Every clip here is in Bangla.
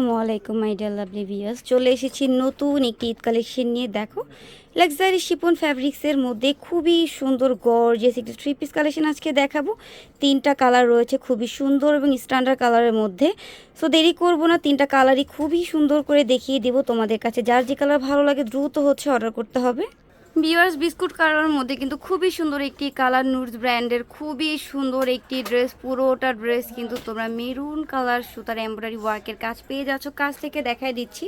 আসসালামু আলাইকুম মাই ডিয়ার লাভলি ভিয়ার্স চলে এসেছি নতুন একটি ঈদ কালেকশন নিয়ে, দেখো। লাক্সারি শিপন ফ্যাব্রিক্সের মধ্যে খুবই সুন্দর গর্জিয়াস একটি থ্রি পিস কালেকশন আজকে দেখাবো। তিনটা কালার রয়েছে খুবই সুন্দর এবং স্ট্যান্ডার্ড কালারের মধ্যে। সো দেরি করব না, তিনটা কালারই খুবই সুন্দর করে দেখিয়ে দেবো তোমাদের কাছে। যার যে কালার ভালো লাগে দ্রুত হচ্ছে অর্ডার করতে হবে। বিয়ার্স বিস্কুট কালারের মধ্যে কিন্তু খুবই সুন্দর একটি কালার নুডস ব্র্যান্ডের খুবই সুন্দর একটি ড্রেস, পুরোটা ড্রেস কিন্তু তোমরা মেরুন কালার সুতার এমব্রয়ডারি ওয়ার্কের কাজ পেয়ে যাচ্ছ। কাজ থেকে দেখাই দিচ্ছি,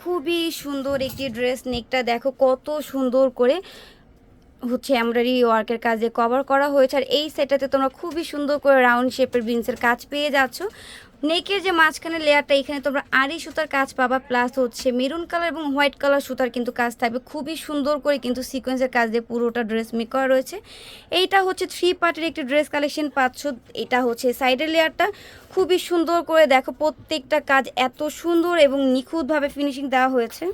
খুবই সুন্দর একটি ড্রেস, নেকটা দেখো কত সুন্দর করে হচ্ছে এমব্রয়ডারি ওয়ার্কের কাজে কভার করা হয়েছে। আর এই সেটাতে তোমরা খুবই সুন্দর করে রাউন্ড শেপের বিনসের কাজ পেয়ে যাচ্ছ। নেকের যে মাঝখানে লেয়ারটা, এখানে তোমরা আড়ি সুতার কাজ পাবা প্লাস হচ্ছে মেরুন কালার এবং হোয়াইট কালার সুতার কিন্তু কাজ থাকবে। খুবই সুন্দর করে কিন্তু সিকোয়েন্সের কাজ দিয়ে পুরোটা ড্রেস মেক করা রয়েছে। এইটা হচ্ছে থ্রি পার্টের একটি ড্রেস কালেকশন পাচ্ছ, এটা হচ্ছে সাইডের লেয়ারটা। খুবই সুন্দর করে দেখো, প্রত্যেকটা কাজ এত সুন্দর এবং নিখুঁতভাবে ফিনিশিং দেওয়া হয়েছে।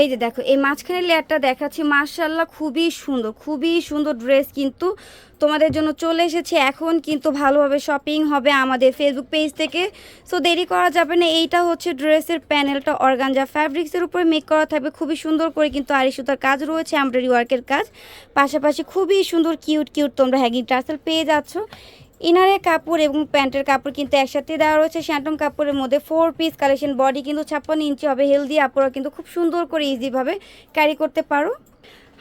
এই যে দেখো, এই মাঝখানের লেয়ারটা দেখাচ্ছি মার্শাল্লাহ খুবই সুন্দর খুবই সুন্দর ড্রেস কিন্তু তোমাদের জন্য চলে এসেছে। এখন কিন্তু ভালোভাবে শপিং হবে আমাদের ফেসবুক পেজ থেকে। সো দেরি করা যাবে না। এইটা হচ্ছে ড্রেসের প্যানেলটা, অর্গানজা ফ্যাব্রিক্সের উপরে মেক করা থাকবে। খুবই সুন্দর করে কিন্তু আড়ি সুতার কাজ রয়েছে, এমব্রয়ডারি ওয়ার্কের কাজ। পাশাপাশি খুবই সুন্দর কিউট কিউট তোমরা হ্যাগিং টাসেল পেয়ে যাচ্ছ। ইনারের কাপড় এবং প্যান্টের কাপড় কিন্তু একসাথে দেওয়া রয়েছে। শ্যান্টম কাপড়ের মধ্যে ফোর পিস কালেকশন বডি কিন্তু ছাপ্পান্ন ইঞ্চি হবে। হেলদি আপনারা কিন্তু খুব সুন্দর করে ইজিভাবে ক্যারি করতে পারো।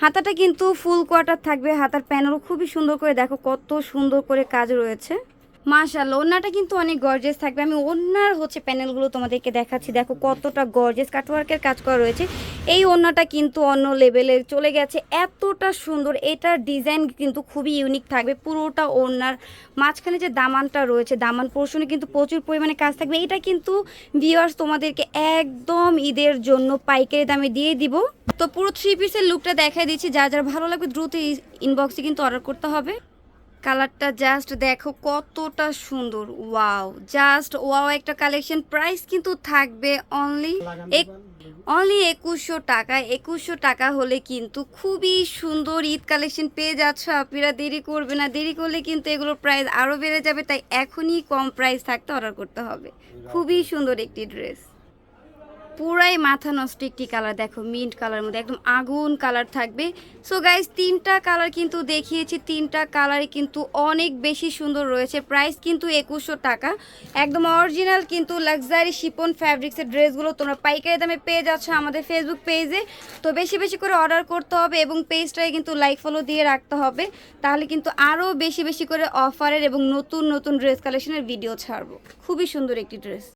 হাতাটা কিন্তু ফুল কোয়াটার থাকবে। হাতার প্যানেলও খুবই সুন্দর করে দেখো, কত সুন্দর করে কাজ রয়েছে। মাশাল্লাহ ওনাটা কিন্তু অনেক গর্জেস থাকবে। আমি ওনার হচ্ছে প্যানেলগুলো তোমাদেরকে দেখাচ্ছি। দেখো কতটা গর্জেস কাটওয়ার্কের কাজ করা রয়েছে। এই ওনাটা কিন্তু অন্য লেভেলে চলে গেছে। এতটা সুন্দর, এটার ডিজাইন কিন্তু খুবই ইউনিক থাকবে পুরোটা ওনার মাঝখানে যে দামানটা রয়েছে, দামান পোর্শনে কিন্তু প্রচুর পরিমাণে কাজ থাকবে। এটা কিন্তু ভিউয়ার্স তোমাদেরকে একদম ঈদের জন্য পাইকারি দামে দিয়ে দিব। তো পুরো থ্রি পিসের লুকটা দেখাই দিচ্ছি। যা, যার ভালো লাগবে দ্রুত ইনবক্সে কিন্তু অর্ডার করতে হবে। কালারটা জাস্ট দেখো কতটা সুন্দর, ওয়াও। জাস্ট ওয়াও একটা কালেকশন প্রাইস কিন্তু থাকবে অনলি এক অনলি একুশশো টাকা। একুশশো টাকা হলে কিন্তু খুবই সুন্দর ঈদ কালেকশন পেয়ে যাচ্ছ আপনারা দেরি করবে না, দেরি করলে কিন্তু এগুলোর প্রাইস আরও বেড়ে যাবে, তাই এখনই কম প্রাইস থাকতে অর্ডার করতে হবে। খুবই সুন্দর একটি ড্রেস পুরাই মাথা নষ্ট একটি কালার দেখো মিন্ট কালার মধ্যে একদম আগুন কালার থাকবে। সো গাইজ তিনটা কালার কিন্তু দেখিয়েছি, তিনটা কালারই কিন্তু অনেক বেশি সুন্দর রয়েছে। প্রাইস কিন্তু একুশশো টাকা। একদম অরিজিনাল কিন্তু লাক্সারি শিপন ফ্যাব্রিক্সের ড্রেসগুলো তোমরা পাইকারি দামে পেয়ে যাচ্ছ আমাদের ফেসবুক পেজে তো বেশি বেশি করে অর্ডার করতে হবে এবং পেজটায় কিন্তু লাইক ফলো দিয়ে রাখতে হবে। তাহলে কিন্তু আরও বেশি বেশি করে অফারের এবং নতুন নতুন ড্রেস কালেকশনের ভিডিও ছাড়বো। খুবই সুন্দর একটি ড্রেস